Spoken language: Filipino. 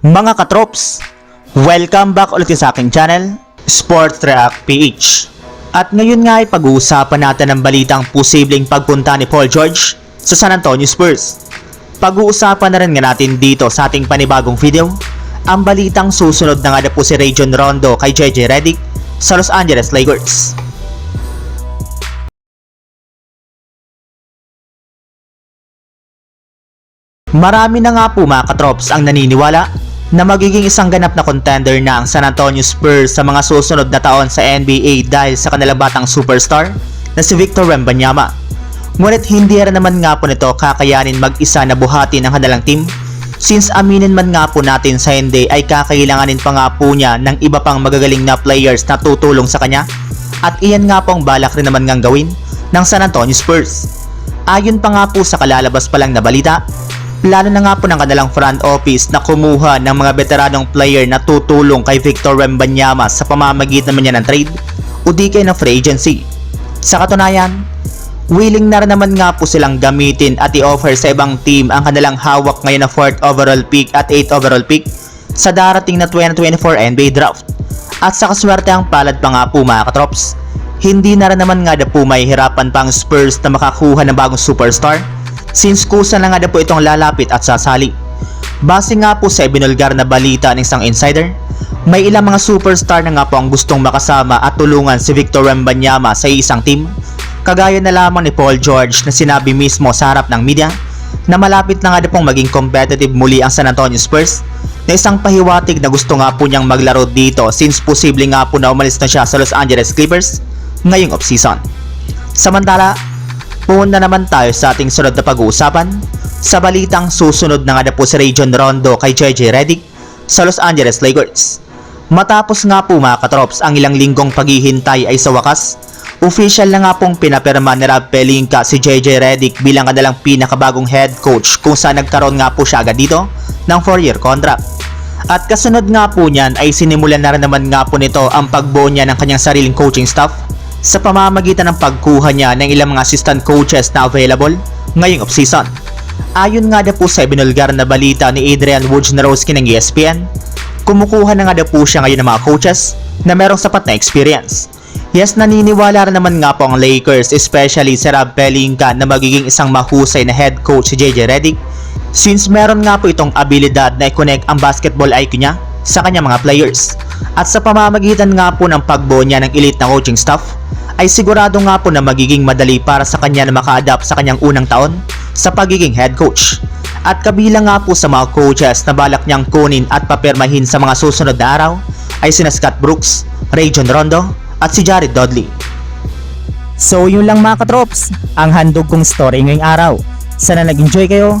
Mga katrops, welcome back ulit sa aking channel, Sports React PH. At ngayon nga ay pag-uusapan natin ang balitang posibleng pagpunta ni Paul George sa San Antonio Spurs. Pag-uusapan na rin nga natin dito sa ating panibagong video, ang balitang susunod na nga na po si Rajon Rondo kay JJ Redick sa Los Angeles Lakers. Marami na nga po mga katrops ang naniniwala na magiging isang ganap na contender na ang San Antonio Spurs sa mga susunod na taon sa NBA dahil sa kanilang batang superstar na si Victor Wembanyama. Ngunit hindi rin naman nga po nito kakayanin mag-isa na buhatin ang kanilang team since aminin man nga po natin sa hindi ay kakailanganin pa nga po niya ng iba pang magagaling na players na tutulong sa kanya at iyan nga po ang balak rin naman ngang gawin ng San Antonio Spurs. Ayon pa nga po sa kalalabas pa lang na balita, plano na nga po ng kanilang front office na kumuha ng mga veteranong player na tutulong kay Victor Wembanyama sa pamamagitan man niya ng trade o di kaya ng free agency. Sa katunayan, willing na rin naman nga po silang gamitin at i-offer sa ibang team ang kanilang hawak ngayon na 4th overall pick at 8th overall pick sa darating na 2024 NBA Draft. At sa kaswerte ang palad pa nga po mga katrops, hindi na rin naman nga na po may hirapan pang Spurs na makakuha ng bagong superstar since kusa na nga na po itong lalapit at sasali. Base nga po sa ibinulgar na balita ng isang insider, may ilang mga superstar na nga po ang gustong makasama at tulungan si Victor Wembanyama sa isang team. Kagaya na lamang ni Paul George na sinabi mismo sa harap ng media na malapit na nga na pong maging competitive muli ang San Antonio Spurs na isang pahiwatig na gusto nga po niyang maglaro dito since posible nga po na umalis na siya sa Los Angeles Clippers ngayong offseason. Samantala, Pumunta naman tayo sa ating sunod na pag-uusapan sa balitang susunod na nga na po si Rajon Rondo kay JJ Redick sa Los Angeles Lakers. Matapos nga po mga katrops ang ilang linggong paghihintay ay sa wakas, official na nga pong pinapirma ni Rob Pelinka si JJ Redick bilang kanilang pinakabagong head coach kung saan nagkaroon nga po siya agad dito ng 4-year contract. At kasunod nga po niyan ay sinimulan na rin naman nga po nito ang pagbuo niya ng kanyang sariling coaching staff sa pamamagitan ng pagkuha niya ng ilang mga assistant coaches na available ngayong offseason. Ayon nga na po sa ibinulgar na balita ni Adrian Wojnarowski ng ESPN, kumukuha na nga na po siya ngayon ng mga coaches na merong sapat na experience. Yes, naniniwala rin naman nga po ang Lakers, especially si Rob Pelinka na magiging isang mahusay na head coach si JJ Redick since meron nga po itong abilidad na i-connect ang basketball IQ niya sa kanyang mga players. At sa pamamagitan nga po ng pagbuo niya ng elite na coaching staff, ay sigurado nga po na magiging madali para sa kanya na maka-adapt sa kanyang unang taon sa pagiging head coach. At kabilang nga po sa mga coaches na balak niyang kunin at papirmahin sa mga susunod na araw ay sina Scott Brooks, Rajon Rondo at si Jared Dudley. So yun lang mga katrops, ang handog kong story ngayong araw. Sana nag-enjoy kayo,